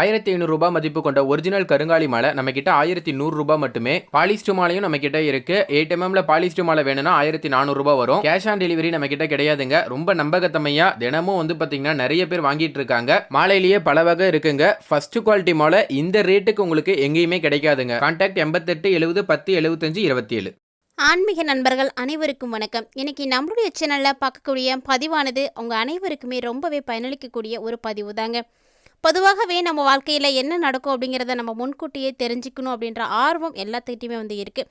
ஆயிரத்தி ஐநூறுரூபா மதிப்பு கொண்ட ஒரிஜினல் கருங்காலி மாலை நம்ம கிட்ட ஆயிரத்தி நூறுரூபா மட்டுமே. பாலிஸ்டர் மாலையும் நம்ம கிட்ட இருக்கு எயிட் எம்எம்ல பாலிஸ்டர் மாலை வேணும்னா ஆயிரத்தி நானூறுரூபா வரும். கேஷ் ஆன் டெலிவரி நம்ம கிட்ட கிடையாதுங்க. ரொம்ப நம்பகத்தமையா தினமும் வந்து பாத்தீங்கன்னா நிறைய பேர் வாங்கிட்டு இருக்காங்க. மாலையிலேயே பல வகை இருக்குங்க. ஃபர்ஸ்ட் குவாலிட்டி மாலை இந்த ரேட்டுக்கு உங்களுக்கு எங்கேயுமே கிடைக்காதுங்க. கான்டாக்ட் எண்பத்தெட்டு எழுபது பத்து எழுபத்தஞ்சு இருபத்தி ஏழு ஆன்மீக நண்பர்கள் அனைவருக்கும் வணக்கம். இன்னைக்கு நம்மளுடைய சேனலில் பார்க்கக்கூடிய பதிவானது உங்கள் அனைவருக்குமே ரொம்பவே பயனளிக்கக்கூடிய ஒரு பதிவு தாங்க பொதுவாகவே நம்ம வாழ்க்கையில் என்ன நடக்கும் அப்படிங்கிறத நம்ம முன்கூட்டியே தெரிஞ்சுக்கணும் அப்படின்ற ஆர்வம் எல்லாத்துக்கிட்டையுமே வந்து இருக்குது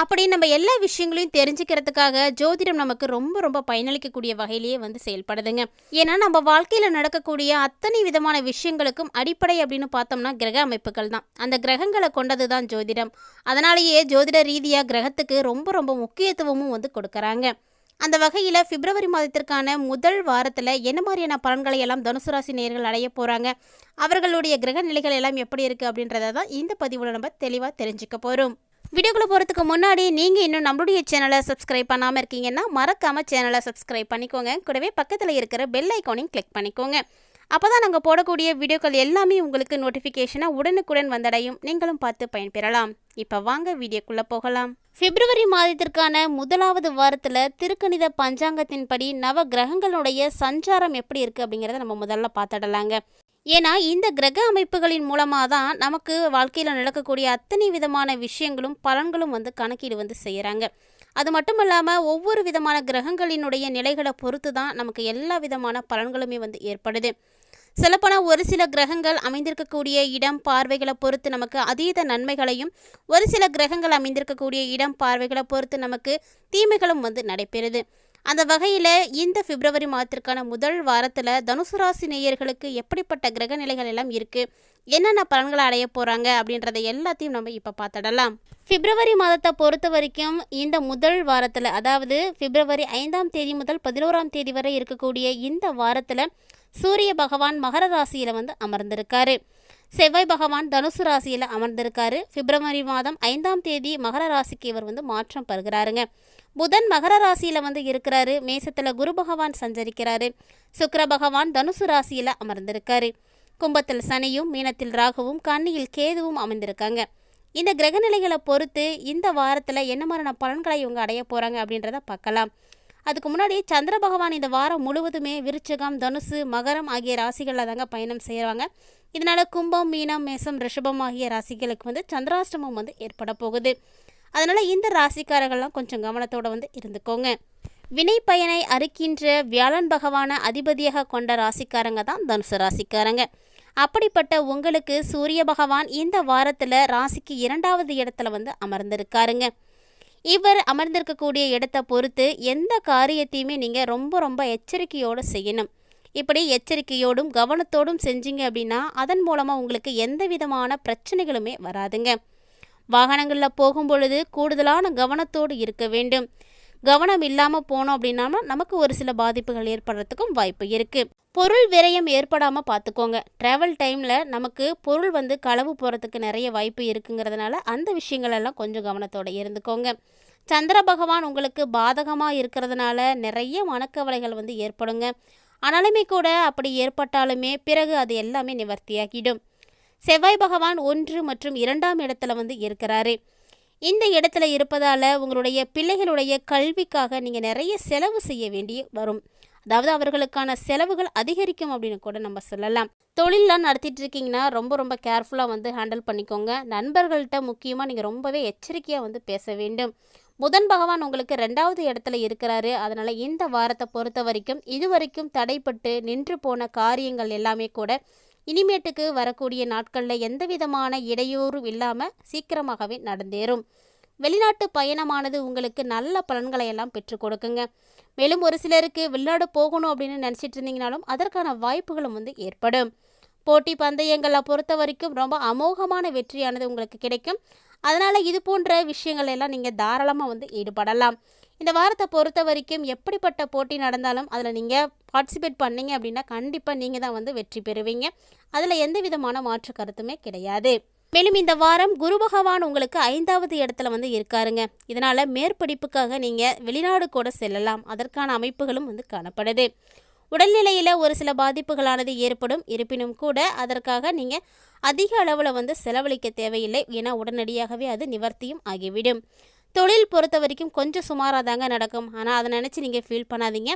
அப்படி நம்ம எல்லா விஷயங்களையும் தெரிஞ்சுக்கிறதுக்காக ஜோதிடம் நமக்கு ரொம்ப ரொம்ப பயனளிக்கக்கூடிய வகையிலேயே வந்து செயல்படுதுங்க. ஏன்னா நம்ம வாழ்க்கையில் நடக்கக்கூடிய அத்தனை விதமான விஷயங்களுக்கும் அடிப்படை அப்படின்னு பார்த்தோம்னா கிரக அமைப்புகள் தான். அந்த கிரகங்களை கொண்டது தான் ஜோதிடம். அதனாலேயே ஜோதிட ரீதியாக கிரகத்துக்கு ரொம்ப ரொம்ப முக்கியத்துவமும் வந்து கொடுக்குறாங்க. அந்த வகையில் பிப்ரவரி மாதத்திற்கான முதல் வாரத்தில் என்ன மாதிரியான பலன்களை எல்லாம் தனுசு ராசி நேர்கள் அடைய போகிறாங்க அவர்களுடைய கிரக நிலைகள் எல்லாம் எப்படி இருக்குது அப்படின்றத தான் இந்த பதிவில் நம்ம தெளிவாக தெரிஞ்சுக்க போகிறோம் வீடியோக்குள்ளே போகிறதுக்கு முன்னாடி நீங்கள் இன்னும் நம்மளுடைய சேனலை சப்ஸ்கிரைப் பண்ணாமல் இருக்கீங்கன்னா மறக்காமல் சேனலை சப்ஸ்கிரைப் பண்ணிக்கோங்க. கூடவே பக்கத்தில் இருக்கிற பெல் ஐக்கானையும் கிளிக் பண்ணிக்கோங்க. அப்போ தான் நாங்கள் போடக்கூடிய வீடியோக்கள் எல்லாமே உங்களுக்கு நோட்டிஃபிகேஷனாக உடனுக்குடன் வந்தடையும். நீங்களும் பார்த்து பயன்பெறலாம். இப்போ வாங்க வீடியோக்குள்ளே போகலாம். பிப்ரவரி மாதத்திற்கான முதலாவது வாரத்தில் திருக்கணித பஞ்சாங்கத்தின்படி நவ கிரகங்களுடைய சஞ்சாரம் எப்படி இருக்குது அப்படிங்கிறத நம்ம முதல்ல பார்த்துடலாங்க. ஏன்னா இந்த கிரக அமைப்புகளின் மூலமாக தான் நமக்கு வாழ்க்கையில் நடக்கக்கூடிய அத்தனை விதமான விஷயங்களும் பலன்களும் வந்து கணக்கீடு வந்து செய்கிறாங்க அது மட்டும் இல்லாமல் ஒவ்வொரு விதமான கிரகங்களினுடைய நிலைகளை பொறுத்து தான் நமக்கு எல்லா விதமான பலன்களுமே வந்து ஏற்படுது. சொல்லப்போனால் ஒரு சில கிரகங்கள் அமைந்திருக்கக்கூடிய இடம் பார்வைகளை பொறுத்து நமக்கு அதீத நன்மைகளையும் ஒரு சில கிரகங்கள் அமைந்திருக்கக்கூடிய இடம் பார்வைகளை பொறுத்து நமக்கு தீமைகளும் வந்து நடைபெறுது. அந்த வகையில் இந்த பிப்ரவரி மாதத்திற்கான முதல் வாரத்தில் தனுசு ராசி நேயர்களுக்கு எப்படிப்பட்ட கிரக நிலைகள் எல்லாம் இருக்குது என்னென்ன பலன்களை அடைய போகிறாங்க அப்படின்றத எல்லாத்தையும் நம்ம இப்போ பார்த்துடலாம். பிப்ரவரி மாதத்தை பொறுத்த வரைக்கும் இந்த முதல் வாரத்தில் அதாவது பிப்ரவரி ஐந்தாம் தேதி முதல் பதினோராம் தேதி வரை இருக்கக்கூடிய இந்த வாரத்தில் சூரிய பகவான் மகர ராசியில் வந்து அமர்ந்திருக்காரு. செவ்வாய் பகவான் தனுசு ராசியில் அமர்ந்திருக்காரு. பிப்ரவரி மாதம் ஐந்தாம் தேதி மகர ராசிக்கு இவர் வந்து மாற்றம் பெறுகிறாருங்க. புதன் மகர ராசியில் வந்து இருக்கிறாரு. மேசத்தில் குரு பகவான் சஞ்சரிக்கிறாரு. சுக்கர பகவான் தனுசு ராசியில் அமர்ந்திருக்காரு. கும்பத்தில் சனியும் மீனத்தில் ராகுவும் கண்ணியில் கேதுவும் அமைந்திருக்காங்க. இந்த கிரகநிலைகளை பொறுத்து இந்த வாரத்தில் என்ன மாதிரியான பலன்களை இவங்க அடைய போகிறாங்க அப்படின்றத பார்க்கலாம். அதுக்கு முன்னாடி சந்திர பகவான் இந்த வாரம் முழுவதுமே விருச்சகம் தனுசு மகரம் ஆகிய ராசிகளில் தாங்க பயணம் செய்கிறாங்க இதனால் கும்பம் மீனம் மேசம் ரிஷபம் ஆகிய ராசிகளுக்கு வந்து சந்திராஷ்டமம் வந்து ஏற்பட போகுது. அதனால் இந்த ராசிக்காரர்கள்லாம் கொஞ்சம் கவனத்தோடு வந்து இருந்துக்கோங்க. வினை பயனை அறுக்கின்ற வியாழன் பகவான அதிபதியாக கொண்ட ராசிக்காரங்க தான் தனுசு ராசிக்காரங்க. அப்படிப்பட்ட உங்களுக்கு சூரிய பகவான் இந்த வாரத்தில் ராசிக்கு இரண்டாவது இடத்துல வந்து அமர்ந்திருக்காருங்க. இவர் அமர்ந்திருக்கக்கூடிய இடத்தை பொறுத்து எந்த காரியத்தையுமே நீங்கள் ரொம்ப ரொம்ப எச்சரிக்கையோடு செய்யணும். இப்படி எச்சரிக்கையோடும் கவனத்தோடும் செஞ்சீங்க அப்படின்னா அதன் மூலமாக உங்களுக்கு எந்த விதமான பிரச்சனைகளுமே வராதுங்க. வாகனங்களில் போகும் பொழுது கூடுதலான கவனத்தோடு இருக்க வேண்டும். கவனம் இல்லாமல் போனோம் அப்படின்னா நமக்கு ஒரு சில பாதிப்புகள் ஏற்படுறதுக்கும் வாய்ப்பு இருக்குது பொருள் விரயம் ஏற்படாமல் பார்த்துக்கோங்க ட்ராவல் டைமில் நமக்கு பொருள் வந்து களவு போகிறதுக்கு நிறைய வாய்ப்பு இருக்குங்கிறதுனால அந்த விஷயங்களெல்லாம் கொஞ்சம் கவனத்தோடு இருந்துக்கோங்க. சந்திர பகவான் உங்களுக்கு பாதகமாக இருக்கிறதுனால நிறைய மனக்கவலைகள் வந்து ஏற்படுங்க. ஆனாலுமே கூட அப்படி ஏற்பட்டாலுமே பிறகு அது எல்லாமே நிவர்த்தியாகிடும். செவ்வாய் பகவான் ஒன்று மற்றும் இரண்டாம் இடத்துல வந்து இருக்கிறாரு. இந்த இடத்துல இருப்பதால் உங்களுடைய பிள்ளைகளுடைய கல்விக்காக நீங்கள் நிறைய செலவு செய்ய வேண்டி வரும். அதாவது அவர்களுக்கான செலவுகள் அதிகரிக்கும் அப்படின்னு கூட நம்ம சொல்லலாம். தொழிலெலாம் நடத்திட்டு இருக்கீங்கன்னா ரொம்ப ரொம்ப கேர்ஃபுல்லாக வந்து ஹேண்டில் பண்ணிக்கோங்க. நண்பர்கள்ட்ட முக்கியமாக நீங்கள் ரொம்பவே எச்சரிக்கையாக வந்து பேச வேண்டும். புதன் பகவான் உங்களுக்கு ரெண்டாவது இடத்துல இருக்கிறாரு. அதனால் இந்த வாரத்தை பொறுத்த வரைக்கும் இது வரைக்கும் தடைப்பட்டு நின்று போன காரியங்கள் எல்லாமே கூட இனிமேட்டுக்கு வரக்கூடிய நாட்களில் எந்த விதமான இடையூறும் இல்லாமல் சீக்கிரமாகவே நடந்தேறும். வெளிநாட்டு பயணமானது உங்களுக்கு நல்ல பலன்களை எல்லாம் பெற்றுக் கொடுக்குங்க. மேலும் ஒரு சிலருக்கு வெளிநாடு போகணும் அப்படின்னு நினச்சிட்டு இருந்தீங்கனாலும் அதற்கான வாய்ப்புகளும் வந்து ஏற்படும். போட்டி பந்தயங்களை பொறுத்த வரைக்கும் ரொம்ப அமோகமான வெற்றியானது உங்களுக்கு கிடைக்கும். அதனால் இது போன்ற விஷயங்கள் எல்லாம் நீங்கள் தாராளமாக வந்து ஈடுபடலாம். இந்த வாரத்தை பொறுத்த வரைக்கும் எப்படிப்பட்ட போட்டி நடந்தாலும் அதில் நீங்கள் பார்ட்டிசிபேட் பண்ணீங்க அப்படின்னா கண்டிப்பாக நீங்கள் தான் வந்து வெற்றி பெறுவீங்க. அதில் எந்த விதமான மாற்று கருத்துமே கிடையாது. மேலும் இந்த வாரம் குரு பகவான் உங்களுக்கு ஐந்தாவது இடத்துல வந்து இருக்காருங்க. இதனால் மேற்படிப்புக்காக நீங்கள் வெளிநாடு கூட செல்லலாம். அதற்கான அமைப்புகளும் வந்து காணப்படுது. உடல்நிலையில் ஒரு சில பாதிப்புகளானது ஏற்படும். இருப்பினும் கூட அதற்காக நீங்கள் அதிக அளவில் வந்து செலவழிக்க தேவையில்லை. ஏன்னா உடனடியாகவே அது நிவர்த்தியும் ஆகிவிடும். தொழில் பொறுத்த வரைக்கும் கொஞ்சம் சுமாராக தாங்க நடக்கும். ஆனால் அதை நினச்சி நீங்கள் ஃபீல் பண்ணாதீங்க.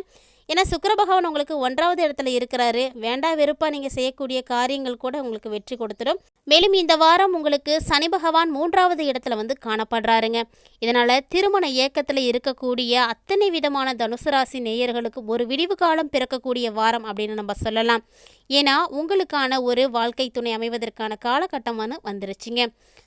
ஏன்னா சுக்கர பகவான் உங்களுக்கு ஒன்றாவது இடத்துல இருக்கிறாரு. வேண்டா வெறுப்பாக நீங்கள் செய்யக்கூடிய காரியங்கள் கூட உங்களுக்கு வெற்றி கொடுத்துடும். மேலும் இந்த வாரம் உங்களுக்கு சனி பகவான் மூன்றாவது இடத்துல வந்து காணப்படுறாருங்க. இதனால் திருமண இயக்கத்தில் இருக்கக்கூடிய அத்தனை விதமான தனுசு ராசி நேயர்களுக்கு ஒரு விடிவு காலம் பிறக்கக்கூடிய வாரம் அப்படின்னு நம்ம சொல்லலாம். ஏன்னா உங்களுக்கான ஒரு வாழ்க்கை துணை அமைவதற்கான காலகட்டம் வந்து வந்துருச்சுங்க.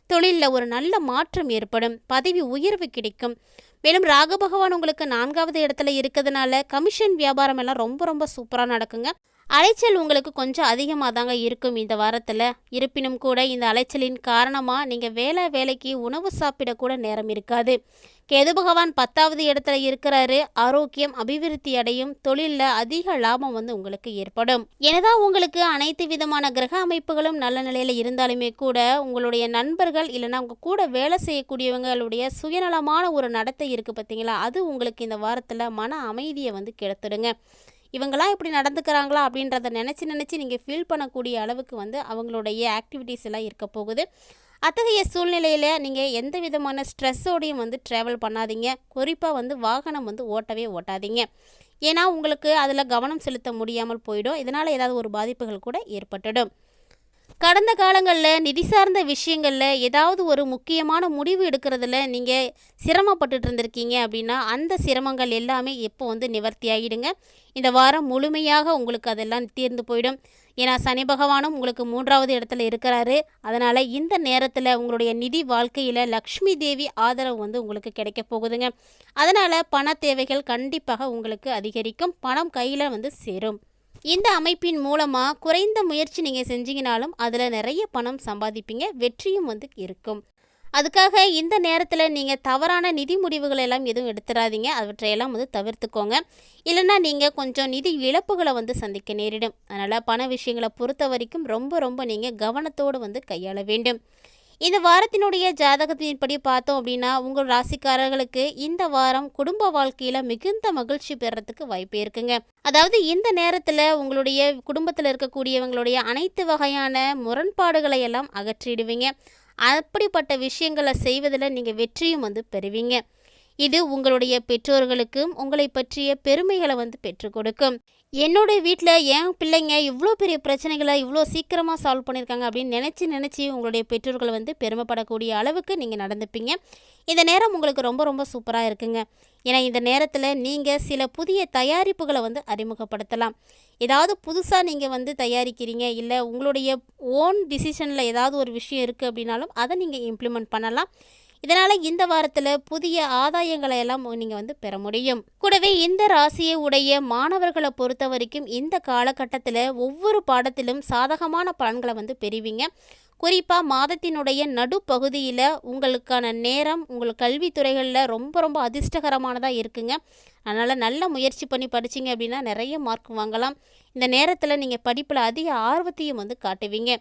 தொழிலில் ஒரு நல்ல மாற்றம் ஏற்படும். பதவி உயர்வு கிடைக்கும். மேலும் ராக பகவான் உங்களுக்கு நான்காவது இடத்துல இருக்கிறதுனால கமிஷன் வியாபாரம் எல்லாம் ரொம்ப ரொம்ப சூப்பராக நடக்குங்க. அலைச்சல் உங்களுக்கு கொஞ்சம் அதிகமாக தாங்க இருக்கும் இந்த வாரத்தில். இருப்பினும் கூட இந்த அலைச்சலின் காரணமாக நீங்கள் வேலை வேலைக்கு உணவு சாப்பிடக்கூட நேரம் இருக்காது. கேது பகவான் பத்தாவது இடத்துல இருக்கிறாரு. ஆரோக்கியம் அபிவிருத்தி அடையும். தொழிலில் அதிக லாபம் வந்து உங்களுக்கு ஏற்படும். எனதான் உங்களுக்கு அனைத்து விதமான கிரக அமைப்புகளும் நல்ல நிலையில் இருந்தாலுமே கூட உங்களுடைய நண்பர்கள் இல்லைன்னா உங்கள் கூட வேலை செய்யக்கூடியவங்களுடைய சுயநலமான ஒரு நடத்தை இருக்குது பார்த்தீங்களா அது உங்களுக்கு இந்த வாரத்தில் மன அமைதியை வந்து கெடுத்துடுங்க. இவங்களாம் இப்படி நடந்துக்கிறாங்களா அப்படின்றத நினச்சி நினச்சி நீங்கள் ஃபீல் பண்ணக்கூடிய அளவுக்கு வந்து அவங்களுடைய ஆக்டிவிட்டீஸ் எல்லாம் இருக்க போகுது. அத்தகைய சூழ்நிலையில் நீங்கள் எந்த விதமான ஸ்ட்ரெஸ்ஸோடையும் வந்து ட்ராவல் பண்ணாதீங்க. குறிப்பாக வந்து வாகனம் வந்து ஓட்டவே ஓட்டாதீங்க. ஏன்னா உங்களுக்கு அதில் கவனம் செலுத்த முடியாமல் போயிடும். இதனால் ஏதாவது ஒரு பாதிப்புகள் கூட ஏற்பட்டுடும். கடந்த காலங்களில் நிதி சார்ந்த விஷயங்களில் ஏதாவது ஒரு முக்கியமான முடிவு எடுக்கிறதுல நீங்கள் சிரமப்பட்டுட்டு இருந்திருக்கீங்க அப்படின்னா அந்த சிரமங்கள் எல்லாமே இப்போ வந்து நிவர்த்தி ஆகிடுங்க இந்த வாரம் முழுமையாக உங்களுக்கு அதெல்லாம் தீர்ந்து போயிடும். ஏன்னா சனி பகவானும் உங்களுக்கு மூன்றாவது இடத்துல இருக்கிறாரு. அதனால் இந்த நேரத்தில் உங்களுடைய நிதி வாழ்க்கையில் லக்ஷ்மி தேவி ஆதரவு வந்து உங்களுக்கு கிடைக்க போகுதுங்க. அதனால் பண தேவைகள் கண்டிப்பாக உங்களுக்கு அதிகரிக்கும். பணம் கையில் வந்து சேரும். இந்த அமைப்பின் மூலமாக குறைந்த முயற்சி நீங்கள் செஞ்சீங்கனாலும் அதில் நிறைய பணம் சம்பாதிப்பீங்க வெற்றியும் வந்து இருக்கும். அதுக்காக இந்த நேரத்தில் நீங்கள் தவறான நிதி முடிவுகள் எல்லாம் எதுவும் எடுத்துடாதீங்க அவற்றையெல்லாம் வந்து தவிர்த்துக்கோங்க. இல்லைன்னா நீங்கள் கொஞ்சம் நிதி இழப்புகளை வந்து சந்திக்க நேரிடும். அதனால் பண விஷயங்களை பொறுத்த வரைக்கும் ரொம்ப ரொம்ப நீங்கள் கவனத்தோடு வந்து கையாள வேண்டும். இந்த வாரத்தினுடைய ஜாதகத்தின்படி பார்த்தோம் அப்படின்னா உங்கள் ராசிக்காரர்களுக்கு இந்த வாரம் குடும்ப வாழ்க்கையில் மிகுந்த மகிழ்ச்சி பெறத்துக்கு வாய்ப்பு இருக்குங்க. அதாவது இந்த நேரத்தில் உங்களுடைய குடும்பத்தில் இருக்கக்கூடியவங்களுடைய அனைத்து வகையான முரண்பாடுகளை எல்லாம் அகற்றிடுவீங்க. அப்படிப்பட்ட விஷயங்களை செய்வதில் நீங்கள் வெற்றியும் வந்து பெறுவீங்க. இது உங்களுடைய பெற்றோர்களுக்கும் உங்களை பற்றிய பெருமைகளை வந்து பெற்றுக் கொடுக்கும். என்னுடைய வீட்டில் என் பிள்ளைங்க இவ்வளோ பெரிய பிரச்சனைகளை இவ்வளோ சீக்கிரமாக சால்வ் பண்ணியிருக்காங்க அப்படின்னு நினச்சி நினச்சி உங்களுடைய பெற்றோர்கள் வந்து பெருமைப்படக்கூடிய அளவுக்கு நீங்கள் நடந்துப்பீங்க. இந்த நேரம் உங்களுக்கு ரொம்ப ரொம்ப சூப்பராக இருக்குங்க. ஏன்னா இந்த நேரத்தில் நீங்கள் சில புதிய தயாரிப்புகளை வந்து அறிமுகப்படுத்தலாம். ஏதாவது புதுசாக நீங்கள் வந்து தயாரிக்கிறீங்க இல்லை உங்களுடைய ஓன் டிசிஷனில் ஏதாவது ஒரு விஷயம் இருக்குது அப்படின்னாலும் அதை நீங்கள் இம்ப்ளிமெண்ட் பண்ணலாம். இதனால் இந்த வாரத்தில் புதிய ஆதாயங்களை எல்லாம் நீங்கள் வந்து பெற முடியும். கூடவே இந்த ராசியை உடைய மாணவர்களை பொறுத்த வரைக்கும் இந்த காலகட்டத்தில் ஒவ்வொரு பாடத்திலும் சாதகமான பலன்களை வந்து பெறுவீங்க. குறிப்பாக மாதத்தினுடைய நடுப்பகுதியில் உங்களுக்கான நேரம் உங்கள் கல்வித்துறைகளில் ரொம்ப ரொம்ப அதிர்ஷ்டகரமானதாக இருக்குங்க. அதனால் நல்ல முயற்சி பண்ணி படிச்சிங்க அப்படின்னா நிறைய மார்க் வாங்கலாம். இந்த நேரத்தில் நீங்கள் படிப்பில் அதிக ஆர்வத்தையும் வந்து காட்டுவீங்க.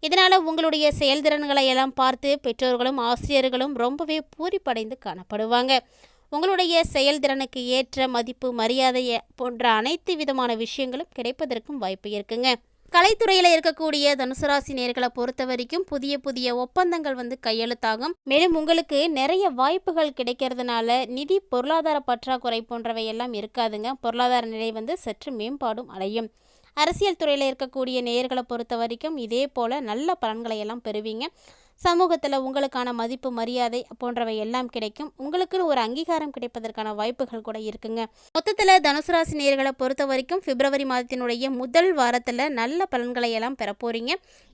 இதனால் உங்களுடைய செயல்திறன்களை எல்லாம் பார்த்து பெற்றோர்களும் ஆசிரியர்களும் ரொம்பவே பூரிப்படைந்து காணப்படுவாங்க. உங்களுடைய செயல்திறனுக்கு ஏற்ற மதிப்பு மரியாதை போன்ற அனைத்து விதமான விஷயங்களும் கிடைப்பதற்கும் வாய்ப்பு இருக்குங்க. கலைத்துறையில் இருக்கக்கூடிய தனுசு ராசி நேர்களை பொறுத்த வரைக்கும் புதிய புதிய ஒப்பந்தங்கள் வந்து கையெழுத்தாகும். மேலும் உங்களுக்கு நிறைய வாய்ப்புகள் கிடைக்கிறதுனால நிதி பொருளாதார பற்றாக்குறை போன்றவை எல்லாம் இருக்காதுங்க. பொருளாதார நிலை வந்து சற்று மேம்பாடும் அடையும். அரசியல் துறையில் இருக்கக்கூடிய நேயர்களை பொறுத்த வரைக்கும் இதே போல் நல்ல பலன்களை எல்லாம் பெறுவீங்க. சமூகத்தில் உங்களுக்கான மதிப்பு மரியாதை போன்றவை எல்லாம் கிடைக்கும். உங்களுக்குன்னு ஒரு அங்கீகாரம் கிடைப்பதற்கான வாய்ப்புகள் கூட இருக்குங்க. மொத்தத்தில் தனுசு ராசி நேர்களை பொறுத்த வரைக்கும் பிப்ரவரி மாதத்தினுடைய முதல் வாரத்தில் நல்ல பலன்களை எல்லாம் பெற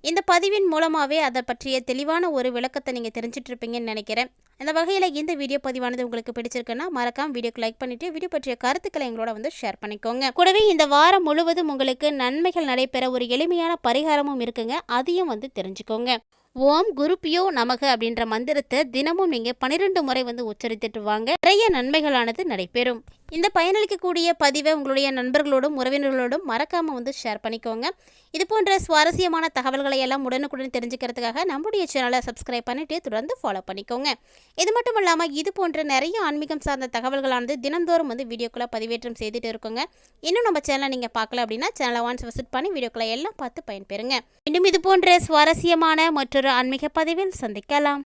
இந்த பதிவின் மூலமாகவே அதை பற்றிய தெளிவான ஒரு விளக்கத்தை நீங்கள் தெரிஞ்சிட்டு இருப்பீங்கன்னு நினைக்கிறேன். அந்த வகையில் இந்த வீடியோ பதிவானது உங்களுக்கு பிடிச்சிருக்குன்னா மறக்காம வீடியோக்கு லைக் பண்ணிட்டு வீடியோ பற்றிய கருத்துக்களை எங்களோட வந்து ஷேர் பண்ணிக்கோங்க. கூடவே இந்த வாரம் முழுவதும் உங்களுக்கு நன்மைகள் நடைபெற ஒரு எளிமையான பரிகாரமும் இருக்குங்க. அதையும் வந்து தெரிஞ்சுக்கோங்க. ஓம் குருப்பியோ நமக அப்படின்ற மந்திரத்தை தினமும் நீங்கள் பன்னிரெண்டு முறை வந்து உச்சரித்துட்டு வாங்க. நிறைய நன்மைகளானது நடைபெறும். இந்த பயனளிக்கக்கூடிய பதிவை உங்களுடைய நண்பர்களோடும் உறவினர்களோடும் மறக்காமல் வந்து ஷேர் பண்ணிக்கோங்க. இது போன்ற சுவாரஸ்யமான தகவல்களை எல்லாம் உடனுக்குடன் தெரிஞ்சுக்கிறதுக்காக நம்முடைய சேனலை சப்ஸ்கிரைப் பண்ணிட்டு தொடர்ந்து ஃபாலோ பண்ணிக்கோங்க. இது மட்டும் இல்லாமல் இது போன்ற நிறைய ஆன்மீகம் சார்ந்த தகவல்களானது தினந்தோறும் வந்து வீடியோக்களை பதிவேற்றம் செய்துட்டு இருக்கோங்க. இன்னும் நம்ம சேனலை நீங்கள் பார்க்கல அப்படின்னா சேனலை ஒன்ஸ் விசிட் பண்ணி வீடியோக்களை எல்லாம் பார்த்து பயன்பெறுங்க. இன்னும் இது போன்ற சுவாரஸ்யமான மற்றொரு ஆன்மீக பதிவில் சந்திக்கலாம்.